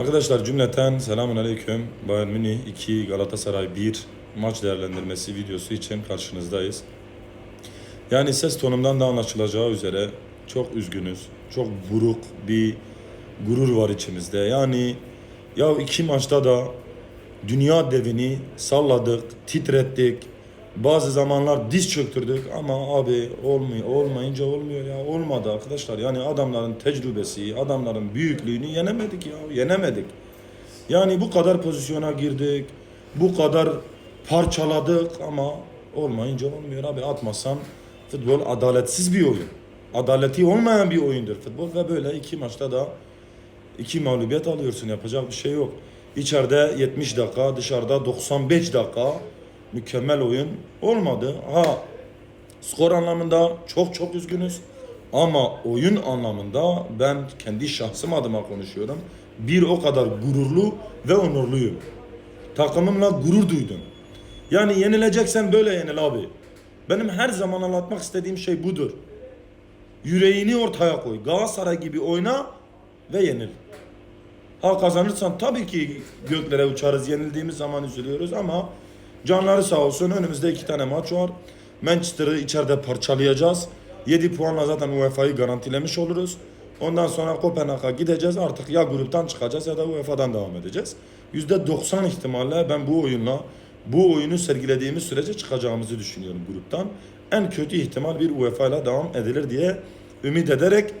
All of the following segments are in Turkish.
Arkadaşlar cümleten selamun aleyküm. Bayern Münih 2 Galatasaray 1 maç değerlendirmesi videosu için karşınızdayız. Yani ses tonumdan da anlaşılacağı üzere çok üzgünüz. Çok buruk bir gurur var içimizde. Yani ya iki maçta da dünya devini salladık, titrettik. Bazı zamanlar diz çöktürdük ama abi olmuyor, olmayınca olmuyor ya. Olmadı arkadaşlar. Yani adamların tecrübesi, adamların büyüklüğünü yenemedik ya. Yenemedik. Yani bu kadar pozisyona girdik. Bu kadar parçaladık ama olmayınca olmuyor abi. Atmazsan futbol adaletsiz bir oyun. Adaleti olmayan bir oyundur futbol ve böyle iki maçta da iki mağlubiyet alıyorsun. Yapacak bir şey yok. İçeride 70 dakika, dışarıda 95 dakika mükemmel oyun olmadı. Ha skor anlamında çok çok üzgünüz. Ama oyun anlamında ben kendi şahsım adıma konuşuyorum. Bir o kadar gururlu ve onurluyum. Takımımla gurur duydum. Yani yenileceksen böyle yenil abi. Benim her zaman anlatmak istediğim şey budur. Yüreğini ortaya koy. Galatasaray gibi oyna ve yenil. Ha kazanırsan tabii ki göklere uçarız. Yenildiğimiz zaman üzülüyoruz ama canları sağ olsun. Önümüzde iki tane maç var. Manchester'ı içeride parçalayacağız. 7 puanla zaten UEFA'yı garantilemiş oluruz. Ondan sonra Kopenhag'a gideceğiz. Artık ya gruptan çıkacağız ya da UEFA'dan devam edeceğiz. %90 ihtimalle ben bu oyunla bu oyunu sergilediğimiz sürece çıkacağımızı düşünüyorum gruptan. En kötü ihtimal bir UEFA ile devam edilir diye ümit ederek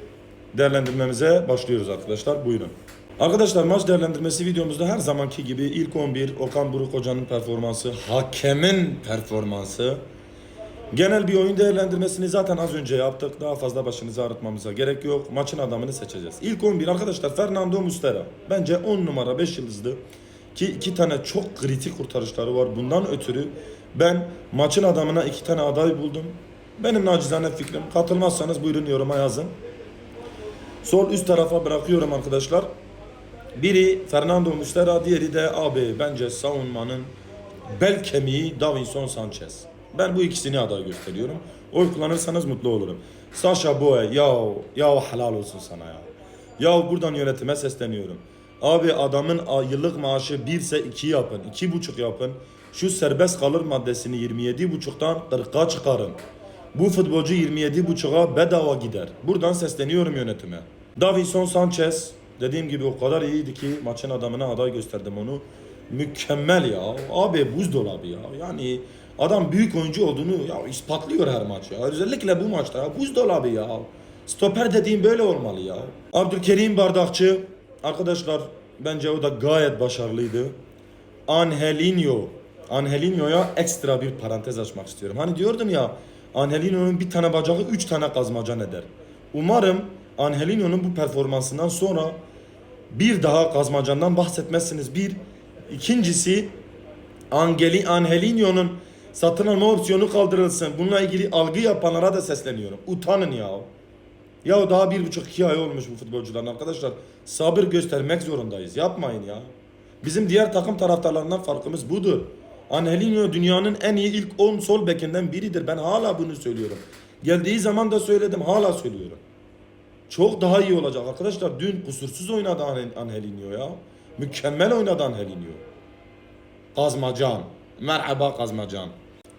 değerlendirmemize başlıyoruz arkadaşlar. Buyurun. Arkadaşlar maç değerlendirmesi videomuzda her zamanki gibi ilk 11 Okan Buruk Hoca'nın performansı, hakemin performansı, genel bir oyun değerlendirmesini zaten az önce yaptık. Daha fazla başınızı ağrıtmamıza gerek yok. Maçın adamını seçeceğiz. İlk 11 arkadaşlar Fernando Mustera. Bence 10 numara 5 yıldızlı. Ki iki tane çok kritik kurtarışları var. Bundan ötürü ben maçın adamına iki tane aday buldum. Benim nacizane fikrim. Katılmazsanız buyurun yoruma yazın. Sol üst tarafa bırakıyorum arkadaşlar. Biri Fernando Muslera, diğeri de abi bence savunmanın bel kemiği Davinson Sanchez. Ben bu ikisini aday gösteriyorum. Oy kullanırsanız mutlu olurum. Sasha Boye ya ya helal olsun sana ya. Ya buradan yönetime sesleniyorum. Abi adamın yıllık maaşı 1 ise 2 yapın, 2,5 yapın. Şu serbest kalır maddesini 27,5'tan 40'a çıkarın. Bu futbolcu 27,5'a bedava gider. Buradan sesleniyorum yönetime. Davinson Sanchez dediğim gibi o kadar iyiydi ki maçın adamına aday gösterdim onu. Mükemmel ya. Abi buzdolabı ya. Yani adam büyük oyuncu olduğunu ya ispatlıyor her maç ya. Özellikle bu maçta ya. Buzdolabı ya. Stoper dediğim böyle olmalı ya. Abdülkerim Bardakçı arkadaşlar bence o da gayet başarılıydı. Angelinho. Angelinho'ya ekstra bir parantez açmak istiyorum. Hani diyordum ya Angelinho'nun bir tane bacağı üç tane kazmacan eder. Umarım Angelinho'nun bu performansından sonra bir daha kazmacandan bahsetmezsiniz. Bir. ikincisi Angeli Angelinho'nun satın alma opsiyonu kaldırılsın. Bununla ilgili algı yapanlara da sesleniyorum. Utanın ya. Ya daha bir buçuk iki ay olmuş bu futbolcuların arkadaşlar. Sabır göstermek zorundayız. Yapmayın ya. Bizim diğer takım taraftarlarından farkımız budur. Angelinho dünyanın en iyi ilk 10 sol bekinden biridir. Ben hala bunu söylüyorum. Geldiği zaman da söyledim hala söylüyorum. Çok daha iyi olacak arkadaşlar. Dün kusursuz oynadı Ange- Angelinho ya. Mükemmel oynadı Angelinho. Kazmacan. Merhaba Kazmacan.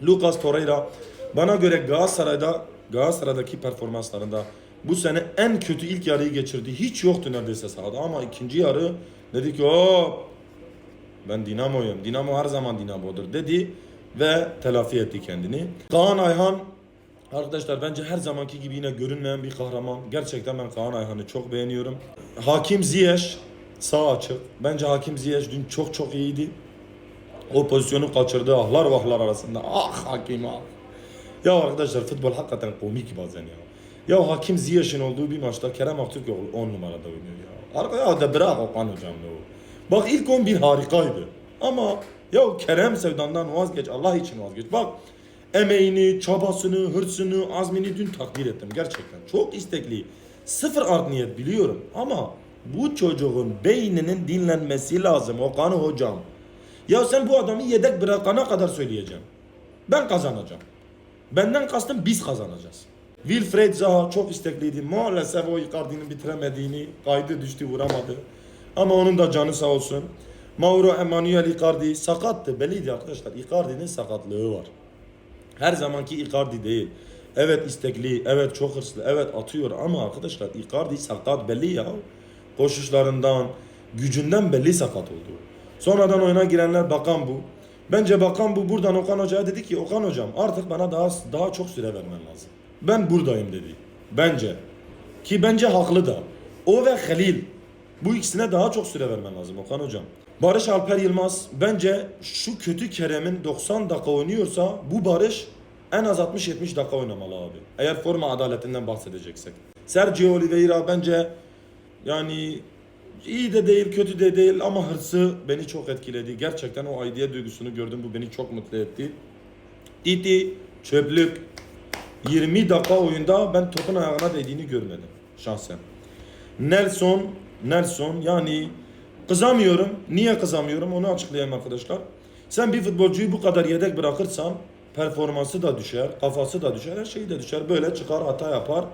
Lucas Torreira bana göre Galatasaray'da Galatasaray'daki performanslarında bu sene en kötü ilk yarıyı geçirdi. Hiç yoktu neredeyse sahada ama ikinci yarı dedi ki hop ben Dinamo'yum. Dinamo her zaman Dinamo'dur dedi ve telafi etti kendini. Kaan Ayhan arkadaşlar bence her zamanki gibi yine görünmeyen bir kahraman. Gerçekten ben Kaan Ayhan'ı çok beğeniyorum. Hakim Ziyech sağ açık. Bence Hakim Ziyech dün çok çok iyiydi. O pozisyonu kaçırdı ahlar vahlar arasında. Ah Hakim ah. Ya arkadaşlar futbol hakikaten komik bazen ya. Ya Hakim Ziyech'in olduğu bir maçta Kerem Aktürkoğlu 10 numarada oynuyor ya. Arkaya da bırak Okan hocam o. Bak ilk 11 harikaydı. Ama ya Kerem sevdandan vazgeç Allah için vazgeç. Bak emeğini, çabasını, hırsını, azmini dün takdir ettim gerçekten. Çok istekli. Sıfır art niyet biliyorum ama bu çocuğun beyninin dinlenmesi lazım Okan hocam. Ya sen bu adamı yedek bırakana kadar söyleyeceğim. Ben kazanacağım. Benden kastım biz kazanacağız. Wilfred Zaha çok istekliydi. Maalesef o Icardi'nin bitiremediğini, kaydı düştü vuramadı. Ama onun da canı sağ olsun. Mauro Emanuel Icardi sakattı. Belliydi arkadaşlar. Icardi'nin sakatlığı var. Her zamanki Icardi değil. Evet istekli, evet çok hırslı, evet atıyor ama arkadaşlar Icardi sakat belli ya. Koşuşlarından, gücünden belli sakat oldu. Sonradan oyuna girenler Bakan bu. Bence Bakan bu buradan Okan Hoca'ya dedi ki Okan Hocam artık bana daha daha çok süre vermen lazım. Ben buradayım dedi. Bence. Ki bence haklı da. O ve Halil. Bu ikisine daha çok süre vermen lazım Okan Hocam. Barış Alper Yılmaz bence şu kötü Kerem'in 90 dakika oynuyorsa bu Barış en az 60-70 dakika oynamalı abi. Eğer forma adaletinden bahsedeceksek. Sergio Oliveira bence yani iyi de değil kötü de değil ama hırsı beni çok etkiledi. Gerçekten o aidiyet duygusunu gördüm bu beni çok mutlu etti. Titi çöplük 20 dakika oyunda ben topun ayağına değdiğini görmedim şahsen. Nelson, Nelson yani kızamıyorum. Niye kızamıyorum onu açıklayayım arkadaşlar. Sen bir futbolcuyu bu kadar yedek bırakırsan performansı da düşer, kafası da düşer, her şey de düşer. Böyle çıkar hata yapar.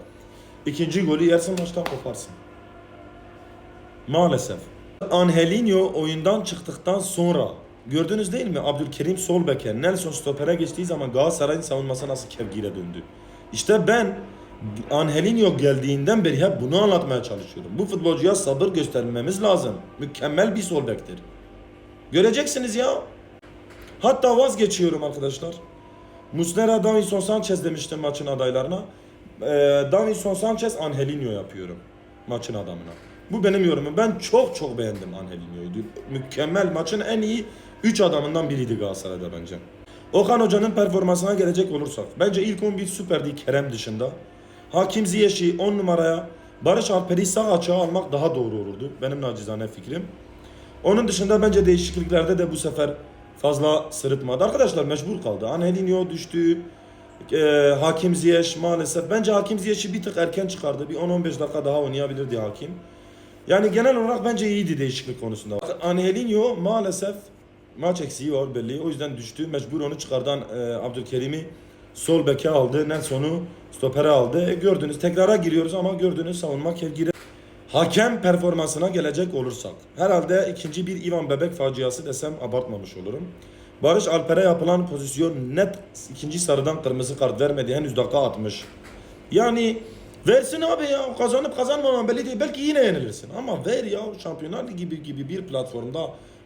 İkinci golü yersin maçtan koparsın. Maalesef. Angelinho oyundan çıktıktan sonra gördünüz değil mi? Abdülkerim sol beke, Nelson stopere geçtiği zaman Galatasaray'ın savunması nasıl kevgiyle döndü. İşte ben Angelinho geldiğinden beri hep bunu anlatmaya çalışıyorum. Bu futbolcuya sabır göstermemiz lazım. Mükemmel bir sol bektir. Göreceksiniz ya. Hatta vazgeçiyorum arkadaşlar. Muslera, Davinson Sanchez demiştim maçın adaylarına. Ee, Davinson Sanchez, Angelinho yapıyorum maçın adamına. Bu benim yorumum. Ben çok çok beğendim Angelinho'yu. Mükemmel maçın en iyi 3 adamından biriydi Galatasaray'da bence. Okan Hoca'nın performansına gelecek olursak. Bence ilk 11 süperdi Kerem dışında. Hakim Ziyech'i 10 numaraya Barış Alper'i sağ açığa almak daha doğru olurdu. Benim nacizane fikrim. Onun dışında bence değişikliklerde de bu sefer fazla sırıtmadı. Arkadaşlar mecbur kaldı. Angelinho düştü. Ee, Hakim Ziyech maalesef. Bence Hakim Ziyech'i bir tık erken çıkardı. Bir 10-15 dakika daha oynayabilirdi Hakim. Yani genel olarak bence iyiydi değişiklik konusunda. Angelinho maalesef maç eksiği var belli. O yüzden düştü. Mecbur onu çıkardan e, Abdülkerim'i sol beke aldı. Nelson'u stopere aldı. E, gördünüz tekrara giriyoruz ama gördüğünüz savunma kevgiri. Hakem performansına gelecek olursak. Herhalde ikinci bir Ivan Bebek faciası desem abartmamış olurum. Barış Alper'e yapılan pozisyon net ikinci sarıdan kırmızı kart vermedi. Henüz dakika atmış. Yani versin abi ya kazanıp kazanmaman belli değil. Belki yine yenilirsin ama ver ya Şampiyonlar gibi, gibi bir platformda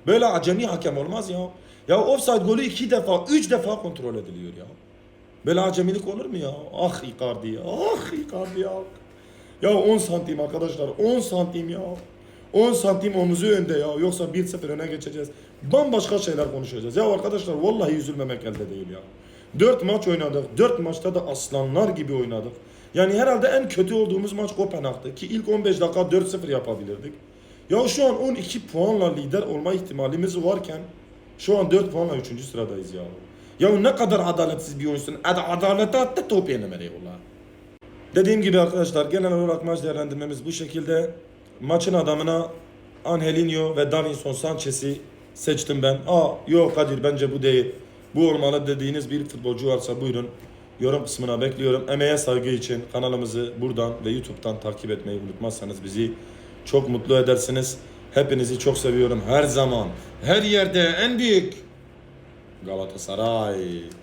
böyle acemi hakem olmaz ya. Ya offside golü iki defa, üç defa kontrol ediliyor ya. Böyle acemilik olur mu ya? Ah Icardi ya. Ah Icardi ya. Ya 10 santim arkadaşlar 10 santim ya. 10 santim omuzu önde ya. Yoksa 1-0 öne geçeceğiz. Bambaşka şeyler konuşacağız. Ya arkadaşlar vallahi üzülmemek elde değil ya. 4 maç oynadık. 4 maçta da aslanlar gibi oynadık. Yani herhalde en kötü olduğumuz maç Kopenhag'dı ki ilk 15 dakika 4-0 yapabilirdik. Ya şu an 12 puanla lider olma ihtimalimiz varken şu an 4 puanla 3. sıradayız ya. Ya ne kadar adaletsiz bir oyuncusun. Ad adalete attı top yenemedi valla. Dediğim gibi arkadaşlar genel olarak maç değerlendirmemiz bu şekilde. Maçın adamına Angelinho ve Davinson Sanchez'i seçtim ben. Aa yok Kadir bence bu değil. Bu olmalı dediğiniz bir futbolcu varsa buyurun. Yorum kısmına bekliyorum. Emeğe saygı için kanalımızı buradan ve YouTube'dan takip etmeyi unutmazsanız bizi çok mutlu edersiniz. Hepinizi çok seviyorum her zaman. Her yerde en büyük Galatasaray.